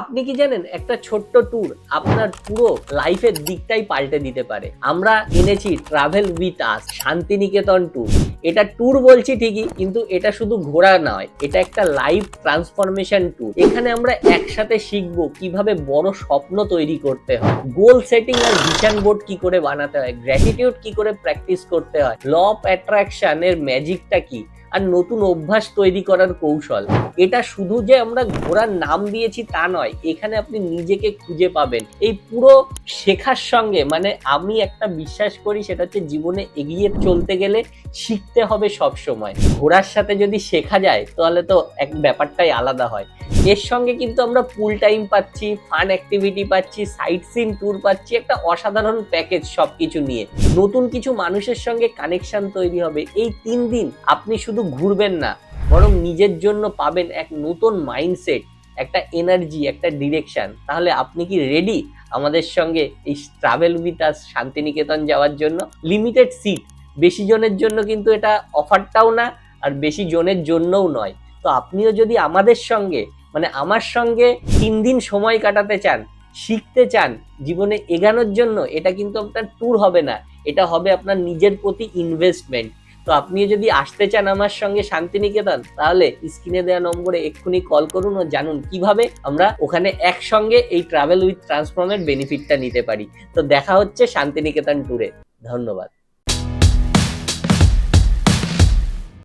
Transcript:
আপনি কি জানেন, একটা ছোট্ট ট্যুর আপনার পুরো লাইফের দিকটাই পাল্টে দিতে পারে। আমরা এনেছি travel with us Shantiniketan tour এটা ট্যুর বলছি ঠিকই, কিন্তু এটা শুধু ঘোরা নয়, এটা একটা লাইফ ট্রান্সফরমেশন ট্যুর এখানে আমরা একসাথে শিখব কীভাবে বড় স্বপ্ন তৈরি করতে হয়। গোল সেটিং আর ভিশন বোর্ড কি করে বানাতে হয় গ্র্যাটিটিউড কি করে প্র্যাকটিস করতে হয় ল অফ অ্যাট্রাকশন এর ম্যাজিকটা কি? আর নতুন অভ্যাস তৈরি করার কৌশল। এটা শুধু যে আমরা ঘোড়ার নাম দিয়েছি তা নয়, এখানে আপনি নিজেকে খুঁজে পাবেন। এই পুরো শেখার সঙ্গে মানে আমি একটা বিশ্বাস করি, সেটা হচ্ছে জীবনে এগিয়ে চলতে গেলে শিখতে হবে সব সময় ঘোড়ার সাথে যদি শেখা যায়, তাহলে তো এক ব্যাপারটাই আলাদা হয়। এর সঙ্গে কিন্তু আমরা ফুল টাইম পাচ্ছি, ফান অ্যাক্টিভিটি পাচ্ছি, সাইট সিন, ট্যুর পাচ্ছি, একটা অসাধারণ প্যাকেজ সব কিছু নিয়ে। নতুন কিছু মানুষের সঙ্গে কানেকশন তৈরি হবে, এই তিন দিন আপনি শুধু ঘুরবেন না, বরং নিজের জন্য পাবেন এক নতুন মাইন্ডসেট, একটা এনার্জি, একটা ডিরেকশন। তাহলে আপনি কি রেডি আমাদের সঙ্গে এই ট্রাভেল উইথ আস শান্তিনিকেতন যাওয়ার জন্য? লিমিটেড সিট, বেশি জনের জন্য কিন্তু এটা অফারটাও না, আর বেশি জনের জন্যও নয়। তো আপনিও যদি আমাদের সঙ্গে মানে আমার সঙ্গে তিন দিন সময় কাটাতে চান, শিখতে চান, জীবনে এগানোর জন্য এটা কিন্তু আপনার ট্যুর হবে না। এটা হবে আপনার নিজের প্রতি ইনভেস্টমেন্ট তো আপনি যদি আসতে চান আমার সঙ্গে শান্তিনিকেতন, তাহলে স্ক্রিনে দেওয়া নম্বরে এক্ষুনি কল করুন ও জানুন কীভাবে আমরা ওখানে একসঙ্গে এই ট্রাভেল উইথ ট্রান্সফর্মের বেনিফিটটা নিতে পারি। তো দেখা হচ্ছে শান্তিনিকেতন ট্যুরে ধন্যবাদ।